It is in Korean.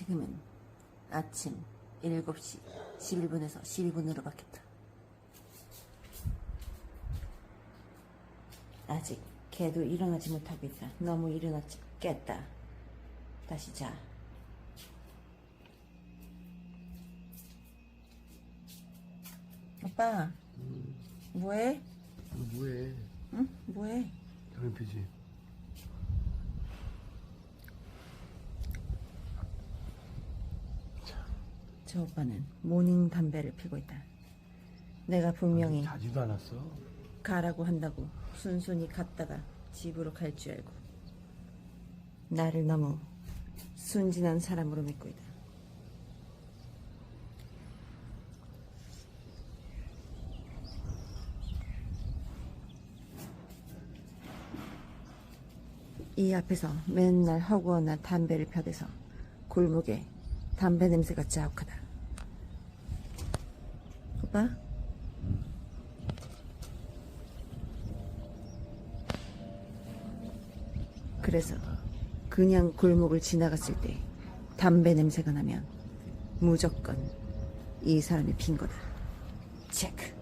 지금은 아침 7시 11분에서 12분으로 바뀌었다. 아직 걔도 일어나지 못하고 있다. 너무 일어났지. 깼다. 다시 자. 오빠, 뭐해? 너 뭐해? 응? 뭐해? 담배 피지? 저 오빠는 모닝 담배를 피고 있다. 내가 분명히 자지도 않았어. 가라고 한다고 순순히 갔다가 집으로 갈 줄 알고 나를 너무 순진한 사람으로 믿고 있다. 이 앞에서 맨날 허구한 담배를 펴대서 골목에 담배 냄새가 자욱하다. 오빠? 그래서 그냥 골목을 지나갔을 때 담배 냄새가 나면 무조건 이 사람이 핀 거다. 체크.